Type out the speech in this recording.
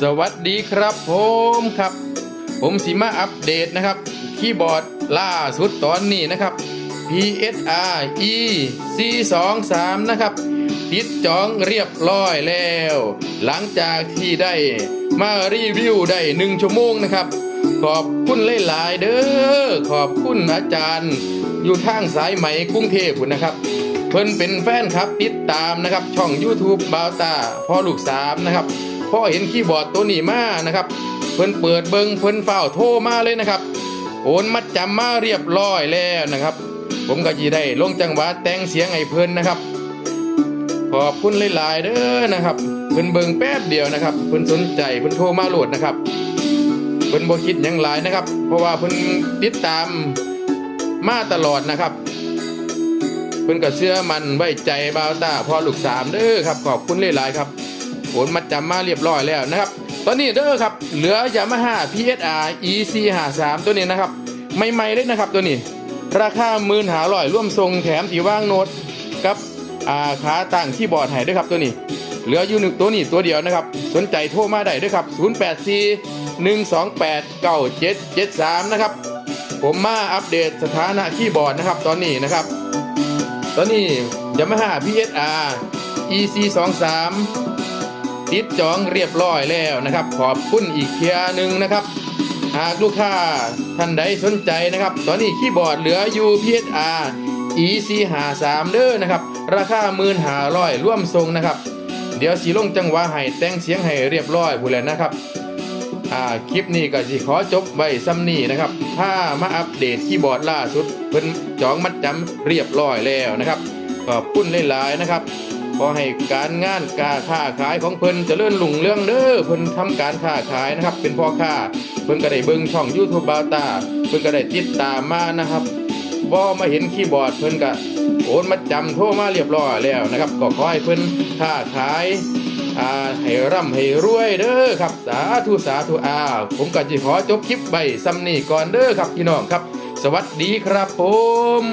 สวัสดีครับผมครับ ผมสิมาอัปเดตนะครับ คีย์บอร์ดล่าสุดตอนนี้นะครับ PSR E C23 นะครับติดจองเรียบร้อยแล้ว หลังจากที่ได้มารีวิวได้หนึ่งชั่วโมงนะครับ ขอบคุณหลายๆเด้อขอบคุณอาจารย์ อยู่ทางสายไหมกรุงเทพนนะครับ เพิ่นเป็นแฟนครับติดตามนะครับ ช่อง YouTube บาวตาพ่อลูกสามนะครับ พอเห็นคีย์บอร์ดตัวนี้มานะครับ เพิ่นเปิดเบิงเพิ่นเฝ้าโทรมาเลยนะครับ โอนมัดจำมาเรียบร้อยแล้วนะครับ ผมก็จีได้ลงจังหวะแต่งเสียงให้เพิ่นนะครับ ขอบคุณหลายๆเด้อนะครับ เพิ่นเบิงแป๊บเดียวนะครับ เพิ่นสนใจเพิ่นโทรมาโหลดนะครับ เพิ่นบ่คิดยังหลายนะครับ เพราะว่าเพิ่นติดตามมาตลอดนะครับเพิ่นก็เชื่อมันไว้ใจบาวตาพอลูกสามเด้อครับขอบคุณหลายๆครับ โอนมัดจำมาเรียบร้อยแล้วนะครับ ตอนนี้เด้อครับเหลือยามาฮ่า PSR EC 53ตัวนี้นะครับใหม่ๆเลยนะครับตัวนี้ ราคาหมื่นหาร้อยร่วมทรงแถมที่ว่างโน้ตกับอาขาตั้งที่บอร์ดให้ด้วยครับตัวนี้เหลืออยู่หนึ่งตัวนี้ตัวเดียวนะครับ สนใจโทรมาได้ด้วยครับ 084 128 9773 นะครับ ผมมาอัปเดตสถานะคีย์บอร์ดนะครับ ตอนนี้นะครับ ตอนนี้ยามาฮ่า PSR EC 2 3 ติดจองเรียบร้อยแล้วนะครับ ขอบคุณอีกเทียหนึ่งนะครับหากลูกค้าท่านใดสนใจนะครับ ตอนนี้คีย์บอร์ดเหลืออยู่ PSR EC 5 3 เด้อนะครับ ราคาหมื่นหาร้อยร่วมทรงนะครับ เดี๋ยวสีลงจังหวะให้แต่งเสียงให้เรียบร้อยพูดแล้วนะครับอ่าคลิปนี้ก็สิขอจบไว้ซ้ำนี้นะครับ ถ้ามาอัปเดตคีย์บอร์ดล่าสุด เพิ่นจองมัดจำเรียบร้อยแล้วนะครับขอบคุณหลายๆนะครับ ขอให้การงานการค้าขายของเพิ่นจเจริญรุ่งเรืองเด้อเพิ่นทำการค้าขายนะครับ เป็นพ่อค้าเพิ่นก็ได้เบิ่งช่อง YouTube บาวตาเพิ่นก็ได้ติดตามมานะครับบ่มาเห็นคีย์บอร์ดเพิ่นก็โอนมัดจำโทรมาเรียบร้อยแล้วนะครับ ก็ขอให้เพิ่นค้าขายอ่าให้ร่ำให้รวยเด้อครับ สาธุสาธุอาผมก็จะขอจบคลิปไปซ้ำนี่ก่อนเด้อครับพี่น้องครับ สวัสดีครับผม